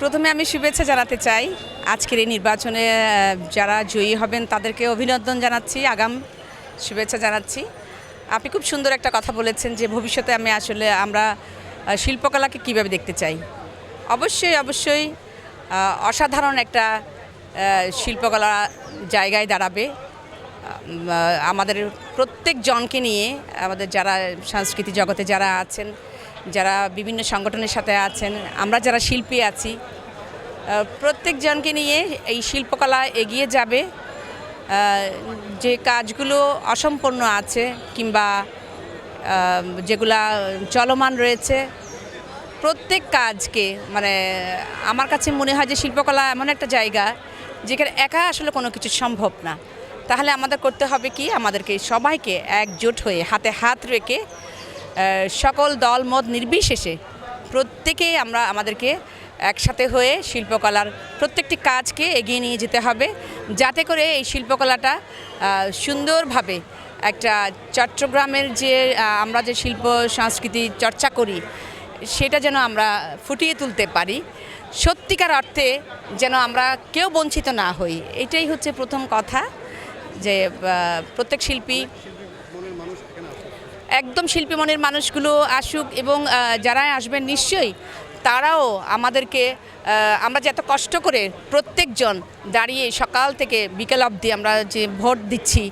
প্রথমে আমি শুভেচ্ছা জানাতে চাই আজকের এই নির্বাচনে যারা জয়ী হবেন তাদেরকে অভিনন্দন জানাচ্ছি, আগাম শুভেচ্ছা জানাচ্ছি। আপনি খুব সুন্দর একটা কথা বলেছেন যে ভবিষ্যতে আমি আসলে আমরা শিল্পকলাকে কীভাবে দেখতে চাই। অবশ্যই অবশ্যই অসাধারণ একটা শিল্পকলা জায়গায় দাঁড়াবে। আমাদের প্রত্যেক জনকে নিয়ে আমাদের যারা সংস্কৃতি জগতে যারা আছেন যারা বিভিন্ন সংগঠনের সাথে আছেন, আমরা যারা শিল্পী আছি প্রত্যেকজনকে নিয়ে এই শিল্পকলা এগিয়ে যাবে। যে কাজগুলো অসম্পূর্ণ আছে কিংবা যেগুলা চলমান রয়েছে, প্রত্যেক কাজকে মানে আমার কাছে মনে হয় যে শিল্পকলা এমন একটা জায়গা যেখানে একা আসলে কোনো কিছু সম্ভব না। তাহলে আমাদের করতে হবে কি? আমাদেরকে সবাইকে একজোট হয়ে হাতে হাত রেখে সকল দল, মত নির্বিশেষে প্রত্যেকেই আমরা আমাদেরকে একসাথে হয়ে শিল্পকলার প্রত্যেকটি কাজকে এগিয়ে নিয়ে যেতে হবে, যাতে করে এই শিল্পকলাটা সুন্দরভাবে একটা চট্টগ্রামের যে আমরা যে শিল্প সংস্কৃতি চর্চা করি, সেটা যেন আমরা ফুটিয়ে তুলতে পারি। সত্যিকার অর্থে যেন আমরা কেউ বঞ্চিত না হই, এটাই হচ্ছে প্রথম কথা যে প্রত্যেক শিল্পী একদম শিল্পী মনের মানুষগুলো আসুক এবং যারা আসবেন নিশ্চয়ই, তারাও আমাদেরকে আমরা যে এত কষ্ট করে প্রত্যেকজন দাঁড়িয়ে সকাল থেকে বিকেল অবধি আমরা যে ভোট দিচ্ছি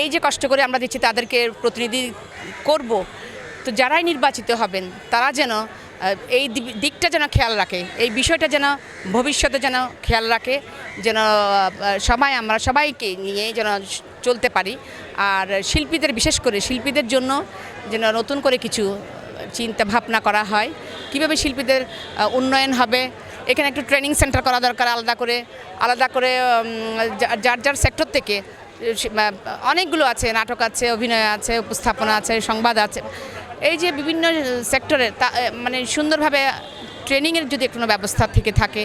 এই যে কষ্ট করে আমরা দিচ্ছি তাদেরকে প্রতিনিধি করব। তো যারাই নির্বাচিত হবেন, তারা যেন এই দিকটা যেন খেয়াল রাখে, এই বিষয়টা যেন ভবিষ্যতে যেন খেয়াল রাখে, যেন সবাই আমরা সবাইকে নিয়ে যেন চলতে পারি। আর শিল্পীদের, বিশেষ করে শিল্পীদের জন্য যেন নতুন করে কিছু চিন্তা ভাবনা করা হয়। কীভাবে শিল্পীদের উন্নয়ন হবে? এখানে একটু ট্রেনিং সেন্টার করা দরকার আলাদা করে। আলাদা করে যার যার সেক্টর থেকে অনেকগুলো আছে। নাটক আছে, অভিনয় আছে, উপস্থাপনা আছে, সংবাদ আছে। এই যে বিভিন্ন সেক্টরে তা মানে সুন্দরভাবে ট্রেনিংয়ের যদি কোনো ব্যবস্থা থেকে থাকে,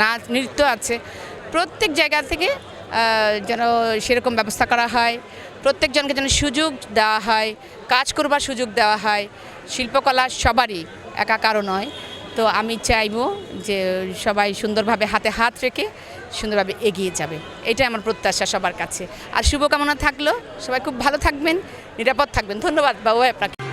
নাচ, নৃত্য আছে, প্রত্যেক জায়গা থেকে যেন সেরকম ব্যবস্থা করা হয়। প্রত্যেকজনকে যেন সুযোগ দেওয়া হয়, কাজ করবার সুযোগ দেওয়া হয়। শিল্পকলা সবারই একা কারও নয়। তো আমি চাইব যে সবাই সুন্দরভাবে হাতে হাত রেখে সুন্দরভাবে এগিয়ে যাবে। এটাই আমার প্রত্যাশা সবার কাছে। আর শুভকামনা থাকল। সবাই খুব ভালো থাকবেন, নিরাপদ থাকবেন। ধন্যবাদ বাবু আপনাকে।